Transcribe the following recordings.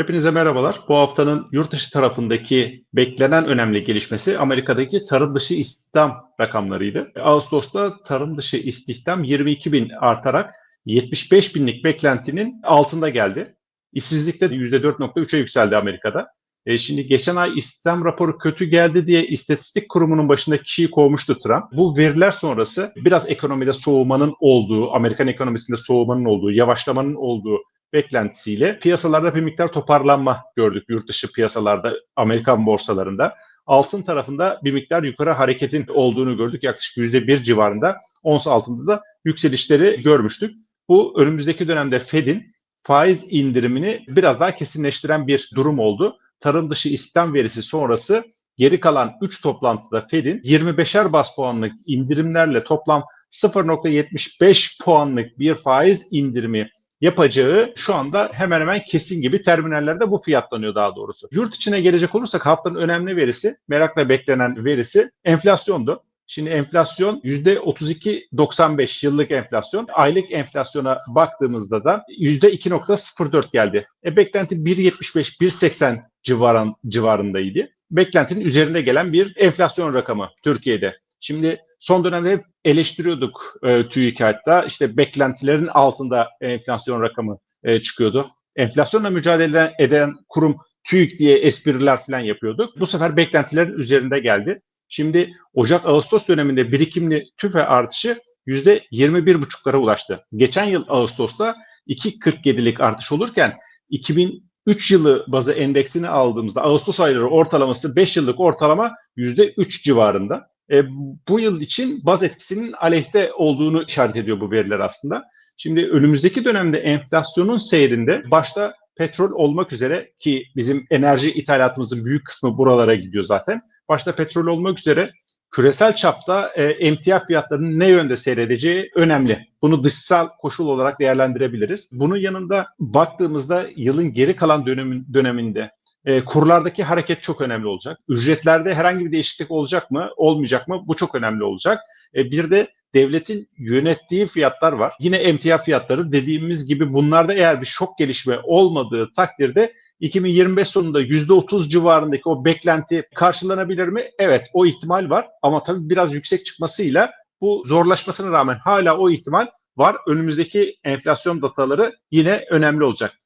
Hepinize merhabalar. Bu haftanın yurt dışı tarafındaki beklenen önemli gelişmesi Amerika'daki tarım dışı istihdam rakamlarıydı. Ağustos'ta tarım dışı istihdam 22 bin artarak 75 binlik beklentinin altında geldi. İşsizlik de %4.3'e yükseldi Amerika'da. E şimdi geçen ay istihdam raporu kötü geldi diye istatistik kurumunun başındaki kişiyi kovmuştu Trump. Bu veriler sonrası biraz ekonomide soğumanın olduğu, Amerikan ekonomisinde soğumanın olduğu, yavaşlamanın olduğu beklentisiyle piyasalarda bir miktar toparlanma gördük yurt dışı piyasalarda, Amerikan borsalarında. Altın tarafında bir miktar yukarı hareketin olduğunu gördük. Yaklaşık %1 civarında ons altında da yükselişleri görmüştük. Bu önümüzdeki dönemde Fed'in faiz indirimini biraz daha kesinleştiren bir durum oldu. Tarım dışı istihdam verisi sonrası geri kalan 3 toplantıda Fed'in 25'er bas puanlık indirimlerle toplam 0.75 puanlık bir faiz indirimi yapacağı şu anda hemen hemen kesin gibi terminallerde bu fiyatlanıyor daha doğrusu. Yurt içine gelecek olursak haftanın önemli verisi, merakla beklenen verisi enflasyondu. Şimdi enflasyon %32.95 yıllık enflasyon. Aylık enflasyona baktığımızda da %2.04 geldi. E, beklenti 1.75, 1.80 civarın, civarındaydı. Beklentinin üzerinde gelen bir enflasyon rakamı Türkiye'de. Şimdi son dönemde hep eleştiriyorduk e, TÜİKAD'da. İşte beklentilerin altında enflasyon rakamı e, çıkıyordu. Enflasyonla mücadele eden kurum TÜİK diye espriler falan yapıyorduk. Bu sefer beklentilerin üzerinde geldi. Şimdi Ocak-Ağustos döneminde birikimli tüfe artışı %21,5'lara ulaştı. Geçen yıl Ağustos'ta 2.47'lik artış olurken 2003 yılı bazı endeksini aldığımızda Ağustos ayları ortalaması 5 yıllık ortalama %3 civarında. E, bu yıl için baz etkisinin aleyhte olduğunu işaret ediyor bu veriler aslında. Şimdi önümüzdeki dönemde enflasyonun seyrinde başta petrol olmak üzere ki bizim enerji ithalatımızın büyük kısmı buralara gidiyor zaten. Başta petrol olmak üzere küresel çapta e, emtia fiyatlarının ne yönde seyredeceği önemli. Bunu dışsal koşul olarak değerlendirebiliriz. Bunun yanında baktığımızda yılın geri kalan dönemin, döneminde e, kurlardaki hareket çok önemli olacak. Ücretlerde herhangi bir değişiklik olacak mı, olmayacak mı? Bu çok önemli olacak. E, bir de devletin yönettiği fiyatlar var. Yine emtia fiyatları dediğimiz gibi bunlarda eğer bir şok gelişme olmadığı takdirde 2025 sonunda %30 civarındaki o beklenti karşılanabilir mi? Evet o ihtimal var ama tabii biraz yüksek çıkmasıyla bu zorlaşmasına rağmen hala o ihtimal var. Önümüzdeki enflasyon dataları yine önemli olacak.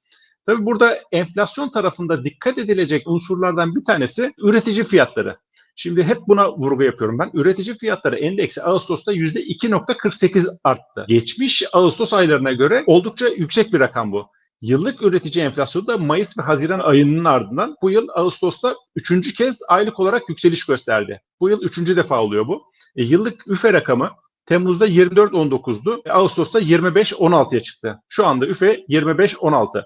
Tabii burada enflasyon tarafında dikkat edilecek unsurlardan bir tanesi üretici fiyatları. Şimdi hep buna vurgu yapıyorum ben. Üretici fiyatları endeksi Ağustos'ta %2.48 arttı. Geçmiş Ağustos aylarına göre oldukça yüksek bir rakam bu. Yıllık üretici enflasyonu da Mayıs ve Haziran ayının ardından bu yıl Ağustos'ta üçüncü kez aylık olarak yükseliş gösterdi. Bu yıl üçüncü defa oluyor bu. E, yıllık üfe rakamı Temmuz'da 24.19'du. E, Ağustos'ta 25.16'ya çıktı. Şu anda üfe 25.16.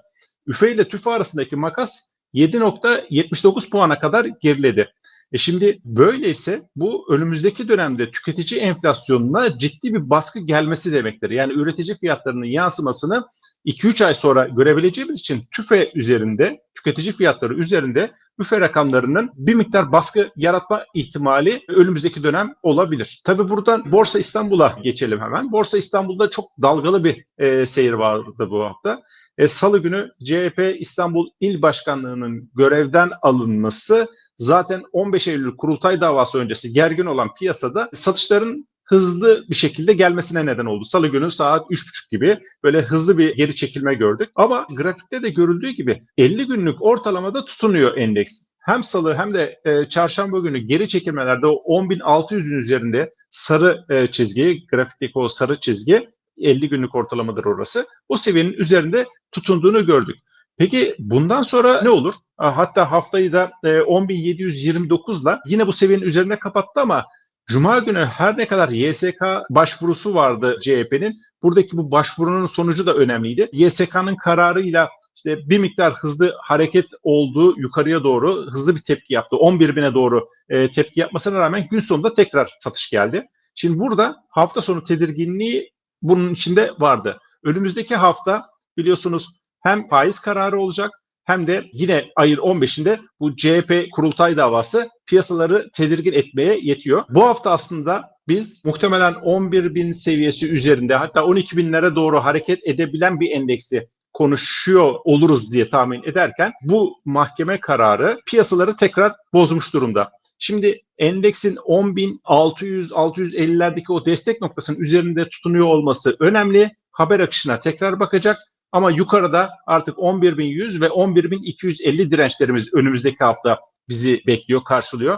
Üfe ile tüfe arasındaki makas 7.79 puana kadar geriledi. E şimdi böyleyse bu önümüzdeki dönemde tüketici enflasyonuna ciddi bir baskı gelmesi demektir. Yani üretici fiyatlarının yansımasını 2-3 ay sonra görebileceğimiz için tüfe üzerinde, tüketici fiyatları üzerinde üfe rakamlarının bir miktar baskı yaratma ihtimali önümüzdeki dönem olabilir. Tabi buradan Borsa İstanbul'a geçelim hemen. Borsa İstanbul'da çok dalgalı bir e, seyir vardı bu hafta. E, Salı günü CHP İstanbul İl Başkanlığı'nın görevden alınması zaten 15 Eylül kurultay davası öncesi gergin olan piyasada satışların hızlı bir şekilde gelmesine neden oldu. Salı günü saat 3.30 gibi böyle hızlı bir geri çekilme gördük. Ama grafikte de görüldüğü gibi 50 günlük ortalamada tutunuyor endeks. Hem salı hem de e, çarşamba günü geri çekilmelerde o 10.600'ün üzerinde sarı e, çizgi, grafikteki o sarı çizgi 50 günlük ortalamadır orası. O seviyenin üzerinde tutunduğunu gördük. Peki bundan sonra ne olur? Hatta haftayı da 10.729 ile yine bu seviyenin üzerinde kapattı ama Cuma günü her ne kadar YSK başvurusu vardı CHP'nin. Buradaki bu başvurunun sonucu da önemliydi. YSK'nın kararıyla işte bir miktar hızlı hareket oldu yukarıya doğru hızlı bir tepki yaptı. 11 bine doğru e, tepki yapmasına rağmen gün sonunda tekrar satış geldi. Şimdi burada hafta sonu tedirginliği bunun içinde vardı. Önümüzdeki hafta biliyorsunuz hem faiz kararı olacak hem de yine ayın 15'inde bu CHP kurultay davası piyasaları tedirgin etmeye yetiyor. Bu hafta aslında biz muhtemelen 11 bin seviyesi üzerinde hatta 12 binlere doğru hareket edebilen bir endeksi konuşuyor oluruz diye tahmin ederken bu mahkeme kararı piyasaları tekrar bozmuş durumda. Şimdi endeksin 10.600-650'lerdeki o destek noktasının üzerinde tutunuyor olması önemli. Haber akışına tekrar bakacak. Ama yukarıda artık 11.100 ve 11.250 dirençlerimiz önümüzdeki hafta bizi bekliyor, karşılıyor.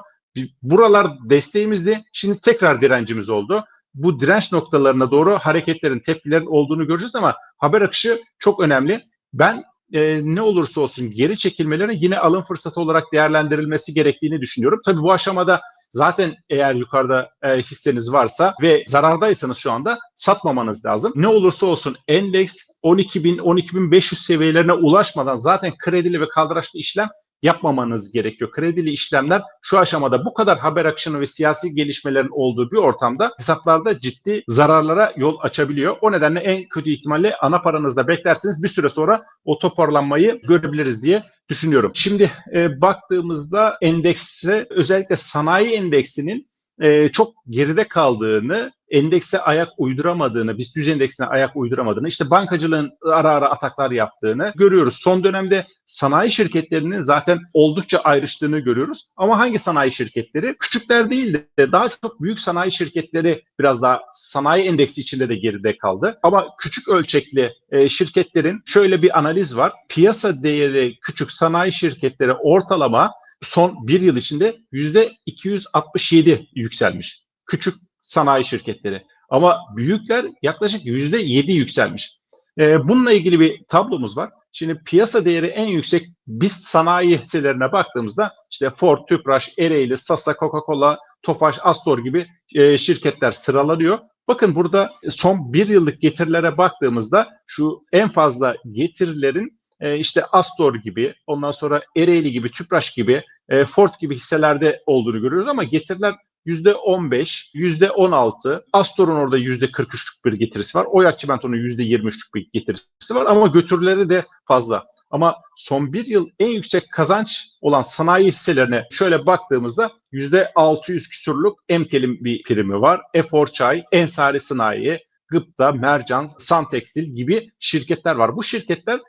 Buralar desteğimizdi. Şimdi tekrar direncimiz oldu. Bu direnç noktalarına doğru hareketlerin, tepkilerin olduğunu göreceğiz ama haber akışı çok önemli. Ben e, ne olursa olsun geri çekilmelerin yine alım fırsatı olarak değerlendirilmesi gerektiğini düşünüyorum. Tabii bu aşamada zaten eğer yukarıda e, hisseniz varsa ve zarardaysanız şu anda satmamanız lazım. Ne olursa olsun endeks 12.000 12.500 seviyelerine ulaşmadan zaten kredili ve kaldıraçlı işlem yapmamanız gerekiyor. Kredili işlemler şu aşamada bu kadar haber akışını ve siyasi gelişmelerin olduğu bir ortamda hesaplarda ciddi zararlara yol açabiliyor. O nedenle en kötü ihtimalle ana paranızda beklersiniz bir süre sonra o toparlanmayı görebiliriz diye düşünüyorum. Şimdi e, baktığımızda endekse özellikle sanayi endeksinin e, çok geride kaldığını, endekse ayak uyduramadığını, BIST 100 endeksine ayak uyduramadığını, işte bankacılığın ara ara ataklar yaptığını görüyoruz. Son dönemde sanayi şirketlerinin zaten oldukça ayrıştığını görüyoruz. Ama hangi sanayi şirketleri? Küçükler değil de daha çok büyük sanayi şirketleri biraz daha sanayi endeksi içinde de geride kaldı. Ama küçük ölçekli e, şirketlerin şöyle bir analiz var. Piyasa değeri küçük sanayi şirketleri ortalama son bir yıl içinde yüzde 267 yükselmiş. Küçük sanayi şirketleri. Ama büyükler yaklaşık yüzde 7 yükselmiş. Ee, bununla ilgili bir tablomuz var. Şimdi piyasa değeri en yüksek BIST sanayi hisselerine baktığımızda işte Ford, Tüpraş, Ereğli, Sasa, Coca-Cola, Tofaş, Astor gibi e, şirketler sıralanıyor. Bakın burada son bir yıllık getirilere baktığımızda şu en fazla getirilerin e, işte Astor gibi, ondan sonra Ereğli gibi, Tüpraş gibi, e, Ford gibi hisselerde olduğunu görüyoruz ama getiriler %15, %16, Astor'un orada %43'lük bir getirisi var. Oyak Çimento'nun %23'lük bir getirisi var ama götürüleri de fazla. Ama son bir yıl en yüksek kazanç olan sanayi hisselerine şöyle baktığımızda %600 küsurluk emkelim bir primi var. Efor Çay, Ensari Sanayi, Gıpta, Mercan, Santekstil gibi şirketler var. Bu şirketler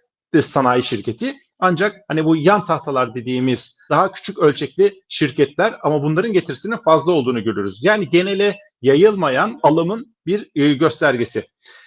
sanayi şirketi. Ancak hani bu yan tahtalar dediğimiz daha küçük ölçekli şirketler ama bunların getirisinin fazla olduğunu görürüz. Yani genele yayılmayan alımın bir e, göstergesi.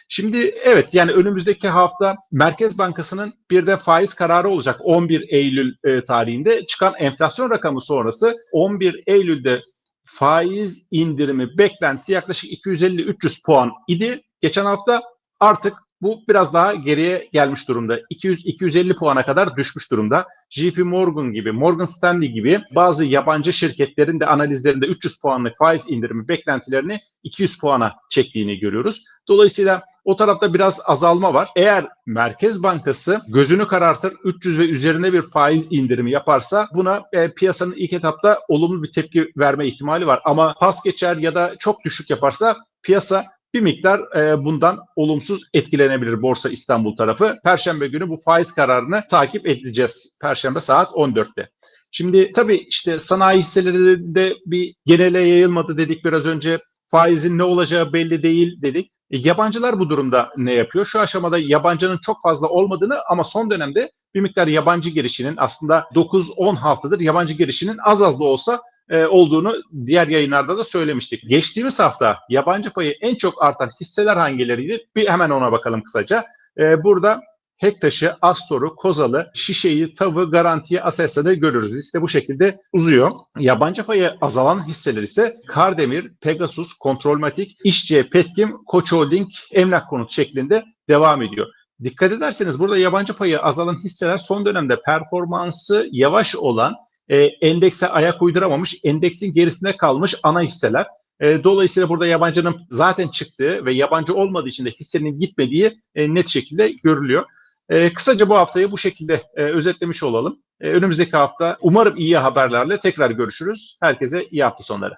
Şimdi evet yani önümüzdeki hafta Merkez Bankası'nın bir de faiz kararı olacak 11 Eylül e, tarihinde çıkan enflasyon rakamı sonrası 11 Eylül'de faiz indirimi beklentisi yaklaşık 250-300 puan idi. Geçen hafta artık bu biraz daha geriye gelmiş durumda. 200-250 puana kadar düşmüş durumda. JP Morgan gibi, Morgan Stanley gibi bazı yabancı şirketlerin de analizlerinde 300 puanlık faiz indirimi beklentilerini 200 puana çektiğini görüyoruz. Dolayısıyla o tarafta biraz azalma var. Eğer Merkez Bankası gözünü karartır 300 ve üzerine bir faiz indirimi yaparsa buna e, piyasanın ilk etapta olumlu bir tepki verme ihtimali var. Ama pas geçer ya da çok düşük yaparsa piyasa bir miktar e, bundan olumsuz etkilenebilir Borsa İstanbul tarafı. Perşembe günü bu faiz kararını takip edeceğiz. Perşembe saat 14'te. Şimdi tabii işte sanayi hisselerinde bir genele yayılmadı dedik biraz önce. Faizin ne olacağı belli değil dedik. E, yabancılar bu durumda ne yapıyor? Şu aşamada yabancının çok fazla olmadığını ama son dönemde bir miktar yabancı girişinin aslında 9-10 haftadır yabancı girişinin az az da olsa e, olduğunu diğer yayınlarda da söylemiştik. Geçtiğimiz hafta yabancı payı en çok artan hisseler hangileriydi? Bir hemen ona bakalım kısaca. E, burada Hektaş'ı, Astor'u, Kozal'ı, Şişe'yi, Tav'ı, Garanti'yi, Aselsan'ı görürüz. Liste bu şekilde uzuyor. Yabancı payı azalan hisseler ise Kardemir, Pegasus, Kontrolmatik, İşçe, Petkim, Koç Holding, Emlak Konut şeklinde devam ediyor. Dikkat ederseniz burada yabancı payı azalan hisseler son dönemde performansı yavaş olan e, endekse ayak uyduramamış, endeksin gerisinde kalmış ana hisseler. E, dolayısıyla burada yabancının zaten çıktığı ve yabancı olmadığı için de hissenin gitmediği e, net şekilde görülüyor. E, kısaca bu haftayı bu şekilde e, özetlemiş olalım. E, önümüzdeki hafta umarım iyi haberlerle tekrar görüşürüz. Herkese iyi hafta sonları.